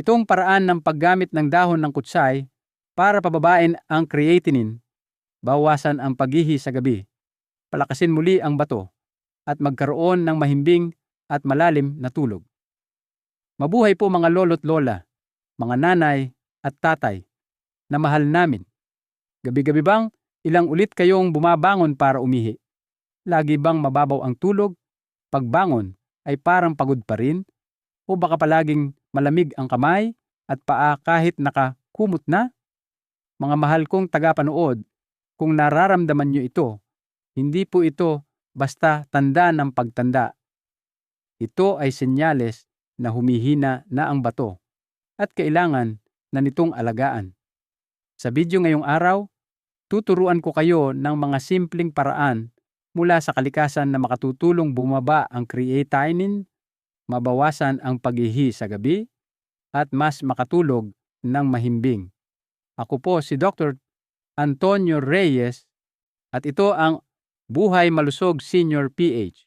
Pitong paraan ng paggamit ng dahon ng kutsay para pababain ang creatinine, bawasan ang paghihi sa gabi, palakasin muli ang bato, at magkaroon ng mahimbing at malalim na tulog. Mabuhay po mga lolo't lola, mga nanay at tatay na mahal namin. Gabi-gabi bang ilang ulit kayong bumabangon para umihi? Lagi bang mababaw ang tulog? Pagbangon ay parang pagod pa rin? O baka palaging malamig ang kamay at paa kahit nakakumot na? Mga mahal kong tagapanood, kung nararamdaman nyo ito, hindi po ito basta tanda ng pagtanda. Ito ay senyales na humihina na ang bato at kailangan na nitong alagaan. Sa video ngayong araw, tuturuan ko kayo ng mga simpleng paraan mula sa kalikasan na makatutulong bumaba ang creatinine, mabawasan ang paghihi sa gabi, at mas makatulog ng mahimbing. Ako po si Dr. Antonio Reyes at ito ang Buhay Malusog Senior PH.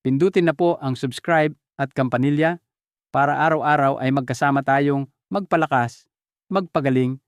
Pindutin na po ang subscribe at kampanilya para araw-araw ay magkasama tayong magpalakas, magpagaling,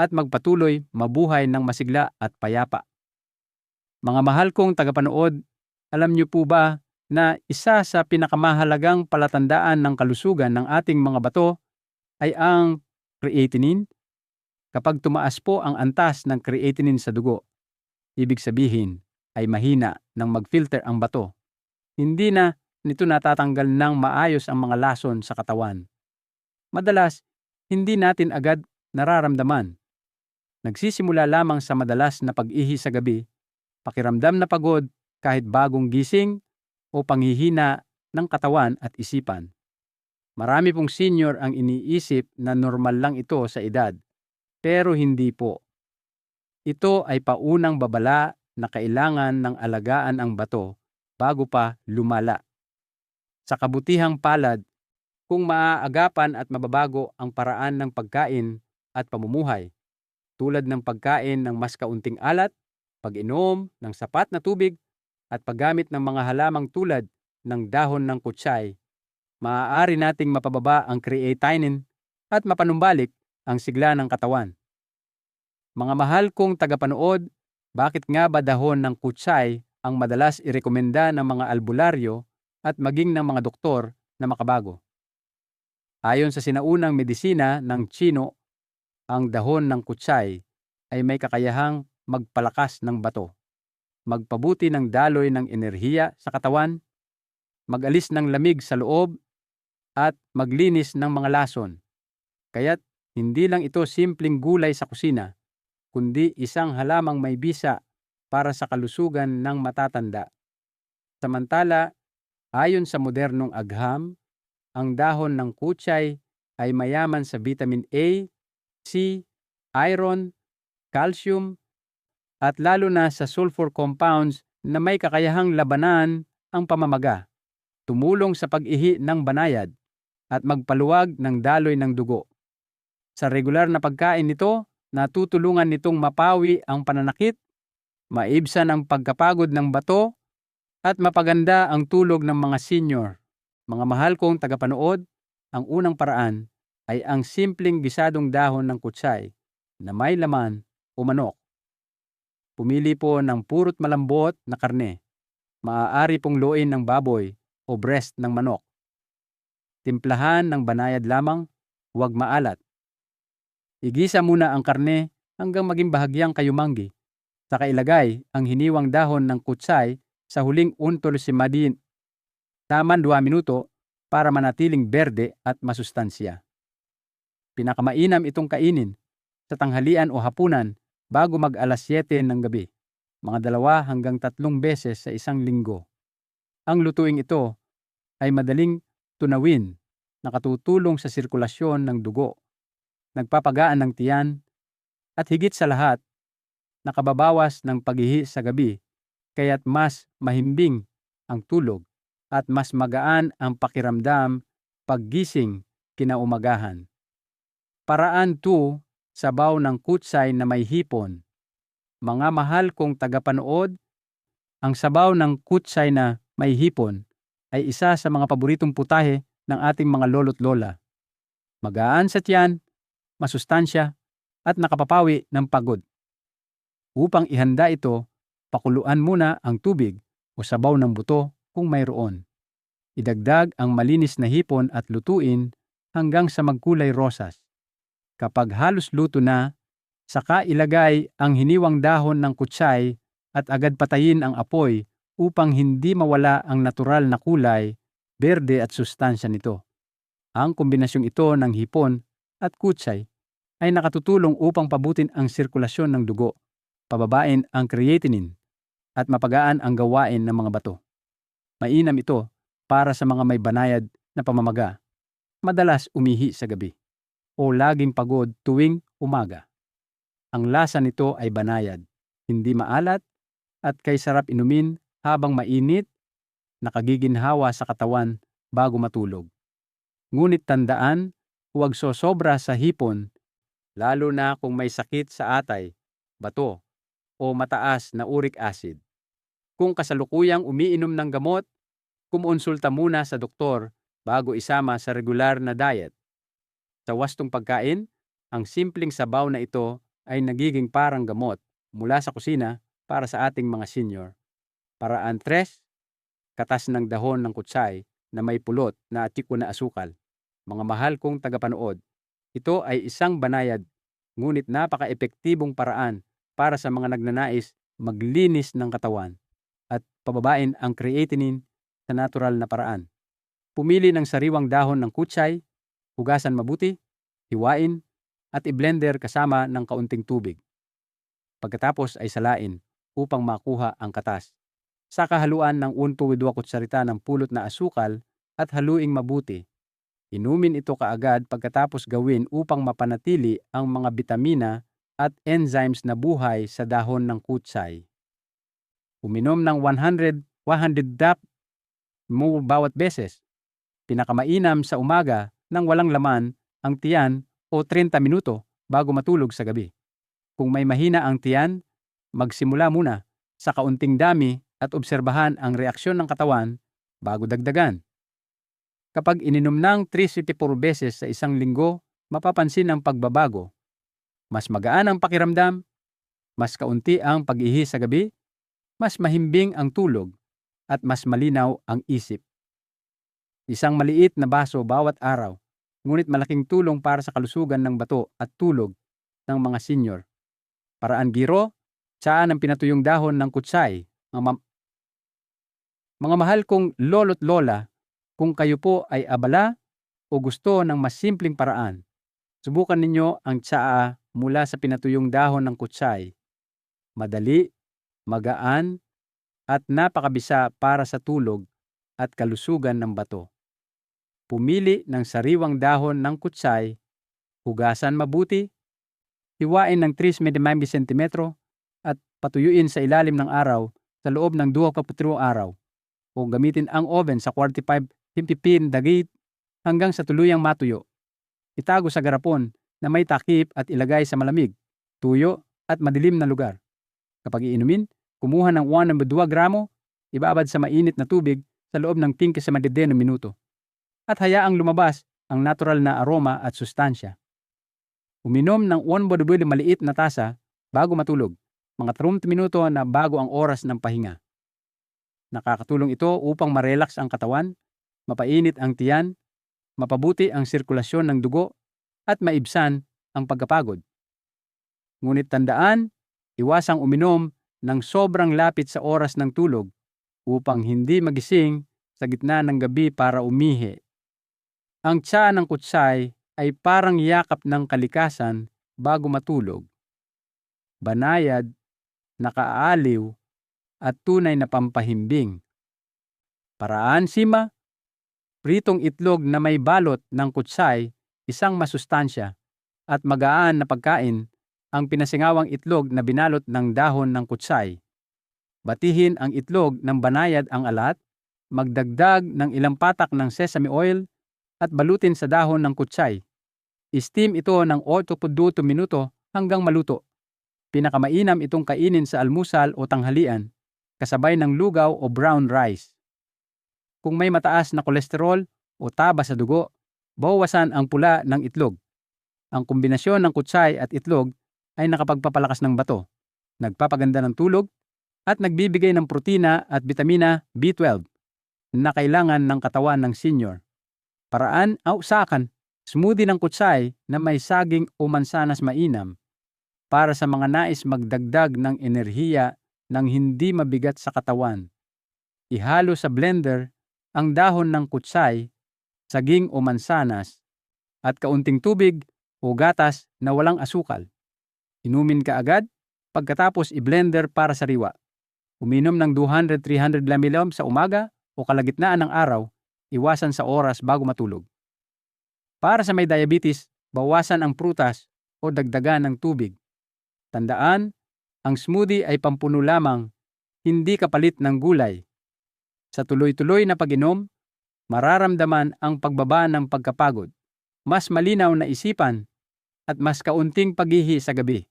at magpatuloy mabuhay ng masigla at payapa. Mga mahal kong tagapanood, alam niyo po ba na isa sa pinakamahalagang palatandaan ng kalusugan ng ating mga bato ay ang creatinine? Kapag tumaas po ang antas ng creatinine sa dugo, ibig sabihin ay mahina nang mag-filter ang bato. Hindi na nito natatanggal ng maayos ang mga lason sa katawan. Madalas, hindi natin agad nararamdaman. Nagsisimula lamang sa madalas na pag-ihi sa gabi, pakiramdam na pagod kahit bagong gising o panghihina ng katawan at isipan. Marami pong senior ang iniisip na normal lang ito sa edad, pero hindi po. Ito ay paunang babala na kailangan ng alagaan ang bato bago pa lumala sa kabutihang palad kung maaagapan at mababago ang paraan ng pagkain at pamumuhay, tulad ng pagkain ng mas kaunting alat, pag-inom ng sapat na tubig, at paggamit ng mga halamang tulad ng dahon ng kutsay, maaari nating mapababa ang creatinine at mapanumbalik ang sigla ng katawan. Mga mahal kong tagapanood, bakit nga ba dahon ng kutsay ang madalas irekomenda ng mga albularyo at maging ng mga doktor na makabago. Ayon sa sinaunang medisina ng Chino, ang dahon ng kutsay ay may kakayahang magpalakas ng bato, magpabuti ng daloy ng enerhiya sa katawan, magalis ng lamig sa loob, at maglinis ng mga lason. Kaya't hindi lang ito simpleng gulay sa kusina, kundi isang halamang may bisa para sa kalusugan ng matatanda. Samantala, Ayon sa modernong agham, ang dahon ng kutsay ay mayaman sa vitamin A, C, iron, calcium, at lalo na sa sulfur compounds na may kakayahang labanan ang pamamaga, tumulong sa pag-ihi ng banayad, at magpaluwag ng daloy ng dugo. Sa regular na pagkain nito, natutulungan nitong mapawi ang pananakit, maibsan ang pagkapagod ng bato, at mapaganda ang tulog ng mga senior. Mga mahal kong tagapanood, ang unang paraan ay ang simpleng gisadong dahon ng kutsay na may laman o manok. Pumili po ng purot malambot na karne. Maaari pong luin ng baboy o breast ng manok. Timplahan ng banayad lamang, huwag maalat. Igisa muna ang karne hanggang maging bahagyang kayumanggi. Saka ilagay ang hiniwang dahon ng kutsay sa huling untol si Madin. Taman 2 minuto para manatiling berde at masustansya. Pinakamainam itong kainin sa tanghalian o hapunan bago mag alas 7 ng gabi, mga dalawa hanggang tatlong beses sa isang linggo. Ang lutuing ito ay madaling tunawin, nakatutulong sa sirkulasyon ng dugo, nagpapagaan ng tiyan, at higit sa lahat, nakababawas ng paghihi sa gabi kaya't mas mahimbing ang tulog at mas magaan ang pakiramdam paggising kinaumagahan. Paraan 2, sabaw ng kutsay na may hipon. Mga mahal kong tagapanood, ang sabaw ng kutsay na may hipon ay isa sa mga paboritong putahe ng ating mga lolo't lola. magaan sa tiyan, masustansya, at nakapapawi ng pagod. Upang ihanda ito, pakuluan muna ang tubig o sabaw ng buto kung mayroon. Idagdag ang malinis na hipon at lutuin hanggang sa magkulay rosas. Kapag halos luto na, saka ilagay ang hiniwang dahon ng kutsay at agad patayin ang apoy upang hindi mawala ang natural na kulay, berde at sustansya nito. Ang kombinasyong ito ng hipon at kutsay ay nakatutulong upang pabutin ang sirkulasyon ng dugo, pababain ang creatinine, at mapagaan ang gawain ng mga bato. Mainam ito para sa mga may banayad na pamamaga, madalas umihi sa gabi, o laging pagod tuwing umaga. Ang lasa nito ay banayad, hindi maalat, at kay sarap inumin habang mainit, nakagiginhawa sa katawan bago matulog. Ngunit tandaan, huwag sosobra sa hipon, lalo na kung may sakit sa atay, bato, o mataas na uric acid. Kung kasalukuyang umiinom ng gamot, kumonsulta muna sa doktor bago isama sa regular na diet. Sa wastong pagkain, ang simpleng sabaw na ito ay nagiging parang gamot mula sa kusina para sa ating mga senior. Paraan tres, katas ng dahon ng kutsay na may pulot na atiko na asukal. Mga mahal kong tagapanood, ito ay isang banayad ngunit napaka-epektibong paraan para sa mga nagnanais maglinis ng katawan at pababain ang creatinine sa natural na paraan. Pumili ng sariwang dahon ng kutsay, hugasan mabuti, hiwain, at i-blender kasama ng kaunting tubig. Pagkatapos ay salain upang makuha ang katas. Sa kahaluan ng 1.2 kutsarita ng pulot na asukal at haluing mabuti. Inumin ito kaagad pagkatapos gawin upang mapanatili ang mga bitamina at enzymes na buhay sa dahon ng kutsay. Uminom ng 100 100 dap mo bawat beses. Pinakamainam sa umaga nang walang laman ang tiyan o 30 minuto bago matulog sa gabi. Kung may mahina ang tiyan, magsimula muna sa kaunting dami at obserbahan ang reaksyon ng katawan bago dagdagan. Kapag ininom ng 354 beses sa isang linggo, mapapansin ang pagbabago. Mas magaan ang pakiramdam, mas kaunti ang pag-ihi sa gabi, mas mahimbing ang tulog, at mas malinaw ang isip. Isang maliit na baso bawat araw, ngunit malaking tulong para sa kalusugan ng bato at tulog ng mga senior. Paraan biro, tsaan ang pinatuyong dahon ng kutsay. Mga, mga mahal kong lolo't lola, kung kayo po ay abala o gusto ng mas simpleng paraan, subukan ninyo ang tsaa mula sa pinatuyong dahon ng kutsay. Madali, magaan, at napakabisa para sa tulog at kalusugan ng bato. Pumili ng sariwang dahon ng kutsay, hugasan mabuti, hiwain ng 3 cm at patuyuin sa ilalim ng araw sa loob ng 23 araw o gamitin ang oven sa 45 50 dagit hanggang sa tuluyang matuyo. Itago sa garapon na may takip at ilagay sa malamig, tuyo at madilim na lugar. Kapag iinumin, kumuha ng 1 gramo, ibabad sa mainit na tubig sa loob ng 15 sa madideno minuto. At hayaang lumabas ang natural na aroma at sustansya. Uminom ng 1 bodobili maliit na tasa bago matulog, mga 30 minuto na bago ang oras ng pahinga. Nakakatulong ito upang marelax ang katawan mapainit ang tiyan, mapabuti ang sirkulasyon ng dugo, at maibsan ang pagkapagod. Ngunit tandaan, iwasang uminom ng sobrang lapit sa oras ng tulog upang hindi magising sa gitna ng gabi para umihi. Ang tsa ng kutsay ay parang yakap ng kalikasan bago matulog. Banayad, nakaaliw, at tunay na pampahimbing. Paraan sima, pritong itlog na may balot ng kutsay, isang masustansya, at magaan na pagkain ang pinasingawang itlog na binalot ng dahon ng kutsay. Batihin ang itlog ng banayad ang alat, magdagdag ng ilang patak ng sesame oil at balutin sa dahon ng kutsay. Steam ito ng 8-12 minuto hanggang maluto. Pinakamainam itong kainin sa almusal o tanghalian, kasabay ng lugaw o brown rice. Kung may mataas na kolesterol o taba sa dugo, bawasan ang pula ng itlog. Ang kombinasyon ng kutsay at itlog ay nakapagpapalakas ng bato, nagpapaganda ng tulog, at nagbibigay ng protina at bitamina B12 na kailangan ng katawan ng senior. Paraan o usakan, smoothie ng kutsay na may saging o mansanas mainam para sa mga nais magdagdag ng enerhiya ng hindi mabigat sa katawan. Ihalo sa blender ang dahon ng kutsay, saging o mansanas, at kaunting tubig o gatas na walang asukal. Inumin ka agad pagkatapos i-blender para sa riwa. Uminom ng 200-300 ml sa umaga o kalagitnaan ng araw, iwasan sa oras bago matulog. Para sa may diabetes, bawasan ang prutas o dagdagan ng tubig. Tandaan, ang smoothie ay pampuno lamang, hindi kapalit ng gulay. Sa tuloy-tuloy na pag-inom, mararamdaman ang pagbaba ng pagkapagod, mas malinaw na isipan, at mas kaunting paghihi sa gabi.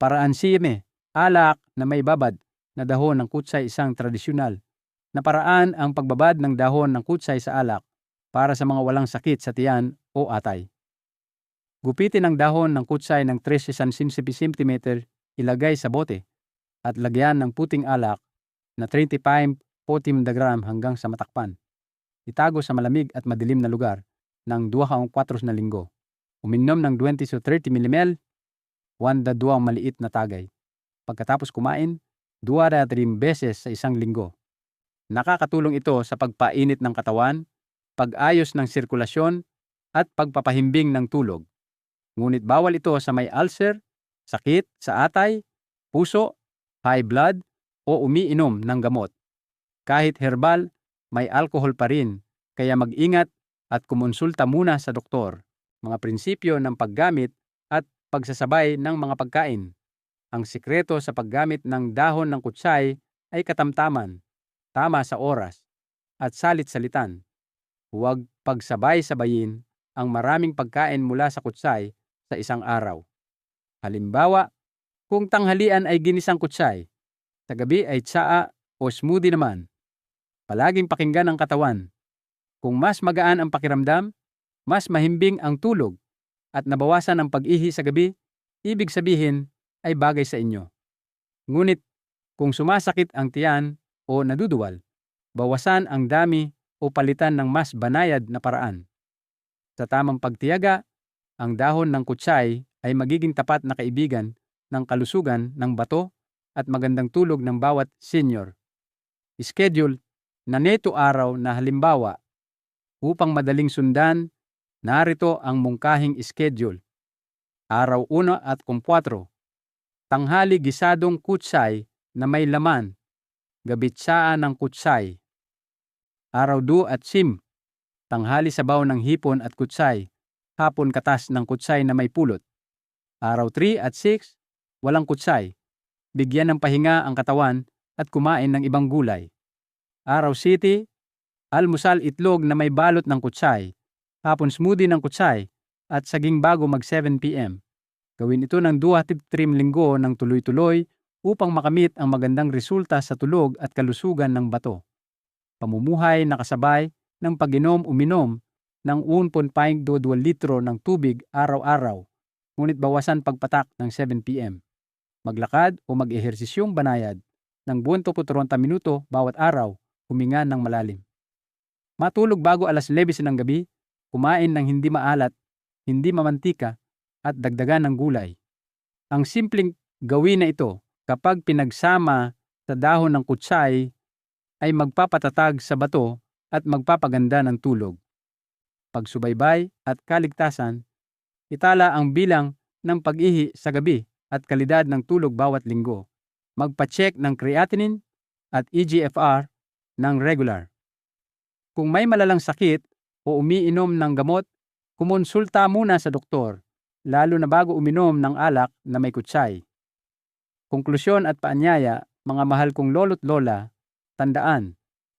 Paraan sime, alak na may babad na dahon ng kutsay isang tradisyonal na paraan ang pagbabad ng dahon ng kutsay sa alak para sa mga walang sakit sa tiyan o atay. Gupitin ang dahon ng kutsay ng 13 cm, ilagay sa bote, at lagyan ng puting alak na 35-40 mg hanggang sa matakpan. Itago sa malamig at madilim na lugar ng 2-4 na linggo. Uminom ng 20 to 30 ml, 1 2 maliit na tagay. Pagkatapos kumain, dua na trim beses sa isang linggo. Nakakatulong ito sa pagpainit ng katawan, pag-ayos ng sirkulasyon, at pagpapahimbing ng tulog. Ngunit bawal ito sa may ulcer, sakit sa atay, puso, high blood, o umiinom ng gamot. Kahit herbal, may alcohol pa rin, kaya mag-ingat at kumonsulta muna sa doktor. Mga prinsipyo ng paggamit at pagsasabay ng mga pagkain. Ang sikreto sa paggamit ng dahon ng kutsay ay katamtaman, tama sa oras, at salit-salitan. Huwag pagsabay-sabayin ang maraming pagkain mula sa kutsay sa isang araw. Halimbawa, kung tanghalian ay ginisang kutsay, sa gabi ay tsaa o smoothie naman. Palaging pakinggan ang katawan. Kung mas magaan ang pakiramdam, mas mahimbing ang tulog, at nabawasan ang pag-ihi sa gabi, ibig sabihin ay bagay sa inyo. Ngunit kung sumasakit ang tiyan o naduduwal, bawasan ang dami o palitan ng mas banayad na paraan. Sa tamang pagtiyaga, ang dahon ng kutsay ay magiging tapat na kaibigan ng kalusugan ng bato at magandang tulog ng bawat senior. Schedule na neto araw na halimbawa upang madaling sundan, narito ang mungkahing schedule. Araw 1 at 4 tanghali gisadong kutsay na may laman, gabitsaan ng kutsay. Araw du at sim, tanghali sabaw ng hipon at kutsay, hapon katas ng kutsay na may pulot. Araw 3 at 6, walang kutsay, bigyan ng pahinga ang katawan at kumain ng ibang gulay. Araw City, almusal itlog na may balot ng kutsay, hapon smoothie ng kutsay, at saging bago mag 7 p.m. Gawin ito ng 2 trim linggo ng tuloy-tuloy upang makamit ang magandang resulta sa tulog at kalusugan ng bato. Pamumuhay na kasabay ng pag-inom-uminom ng 1.5 2 litro ng tubig araw-araw, ngunit bawasan pagpatak ng 7 p.m. Maglakad o mag-ehersisyong banayad ng 20 minuto bawat araw, huminga ng malalim. Matulog bago alas 11 ng gabi, kumain ng hindi maalat, hindi mamantika, at dagdagan ng gulay. Ang simpleng gawin na ito kapag pinagsama sa dahon ng kutsay ay magpapatatag sa bato at magpapaganda ng tulog. Pagsubaybay at kaligtasan, itala ang bilang ng pag-ihi sa gabi at kalidad ng tulog bawat linggo. Magpa-check ng creatinine at EGFR ng regular. Kung may malalang sakit o umiinom ng gamot, kumonsulta muna sa doktor lalo na bago uminom ng alak na may kutsay. Konklusyon at paanyaya, mga mahal kong lolo't lola, tandaan,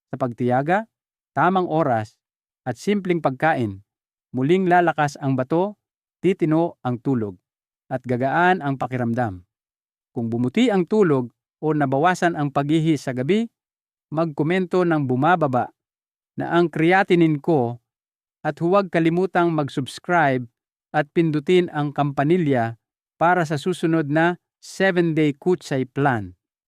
sa pagtiyaga, tamang oras, at simpleng pagkain, muling lalakas ang bato, titino ang tulog, at gagaan ang pakiramdam. Kung bumuti ang tulog o nabawasan ang paghihi sa gabi, magkomento ng bumababa na ang creatinine ko at huwag kalimutang mag-subscribe at pindutin ang kampanilya para sa susunod na 7-day Kutsay Plan.